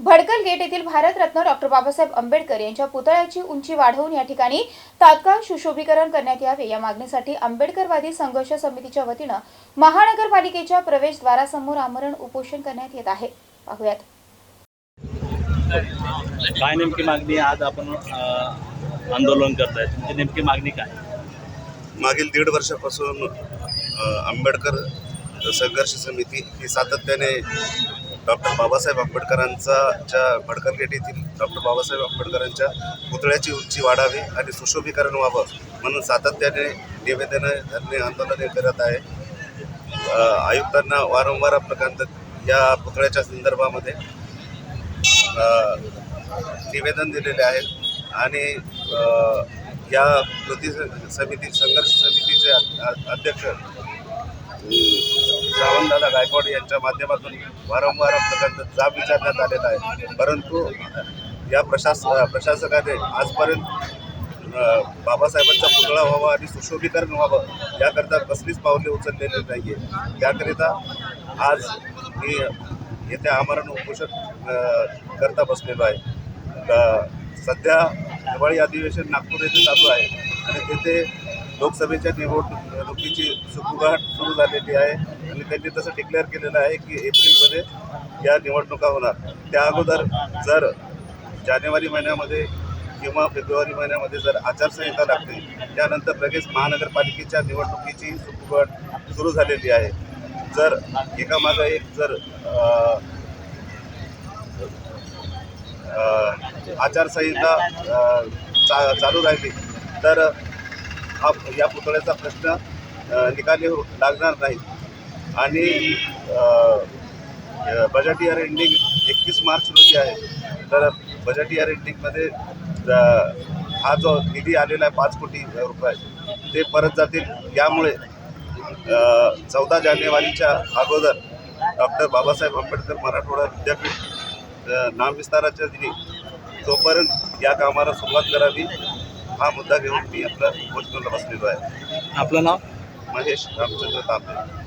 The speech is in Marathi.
भडकल गेट येथील भारतरत्न डॉक्टर बाबासाहेब आंबेडकर यांच्या पुतळ्याची उंची वाढवून या ठिकाणी तात्काळ सुशोभीकरण करण्यात यावे. या मागणीसाठी आंबेडकरवादी संघर्ष समितीच्या वतीनं महानगरपालिकेच्या प्रवेशद्वारासमोर आमरण उपोषण करण्यात येत आहे. पाहुयात. काय नेमकी मागणी आहे? आज आपण आंदोलन करताय. तुमची नेमकी मागणी काय? मागील दीड वर्षापासून आंबेडकर संघर्ष समिती ही सातत्याने डॉक्टर बाबासाहेब आंबेडकरांचा ज्या भडकरगेट येथील डॉक्टर बाबासाहेब आंबेडकरांच्या पुतळ्याची उंची वाढावी आणि सुशोभीकरण व्हावं म्हणून सातत्याने निवेदनं धरणे आंदोलने करत आहे. आयुक्तांना वारंवार प्रकांत या पुतळ्याच्या संदर्भामध्ये निवेदन दिलेले आहेत आणि या कृती समिती संघर्ष समितीचे अध्यक्ष श्रावणदादा गायकवाड यांच्या माध्यमातून वारंवार प्रकारचा जाब विचारण्यात आलेला आहे. परंतु या प्रशास प्रशासकाने आजपर्यंत बाबासाहेबांचा पुतळा व्हावा आणि सुशोभीकरण व्हावं याकरता कसलीच पावले उचललेली नाही आहे त्याकरिता आज मी येत्या आमरण उपोषण करता बसलेलो आहे. सध्या हिवाळी अधिवेशन नागपूर येथे चालू आहे आणि तेथे लोकसभेच्या निवडणुकीची सुखुगाट सुरू झालेली आहे. त्यांनी तसं डिक्लेअर केलेलं आहे की एप्रिलमध्ये या निवडणुका होणार. त्या अगोदर जर जानेवारी महिन्यामध्ये किंवा फेब्रुवारी महिन्यामध्ये जर आचारसंहिता लागते त्यानंतर लगेच महानगरपालिकेच्या निवडणुकीची सुपुकट सुरू झालेली आहे. जर एकामागं एक जर आचारसंहिता चा चालू राहिली तर हा या पुतळ्याचा प्रश्न निकाली लागणार नाही. आणि बजेट इयर एंडिंग एकतीस मार्च रोजी आहे. तर बजेट इयर एंडिंगमध्ये हा जो निधी आलेला आहे पाच कोटी रुपये ते परत जातील. यामुळे चौदा जानेवारीच्या अगोदर डॉक्टर बाबासाहेब आंबेडकर मराठवाडा विद्यापीठ नामविस्ताराच्या दिनी तोपर्यंत या कामाला सुरुवात करावी. हा मुद्दा घेऊन मी आपल्या घोषणेला बसलेलो आहे. आपलं नाव? महेश रामचंद्र तांबे.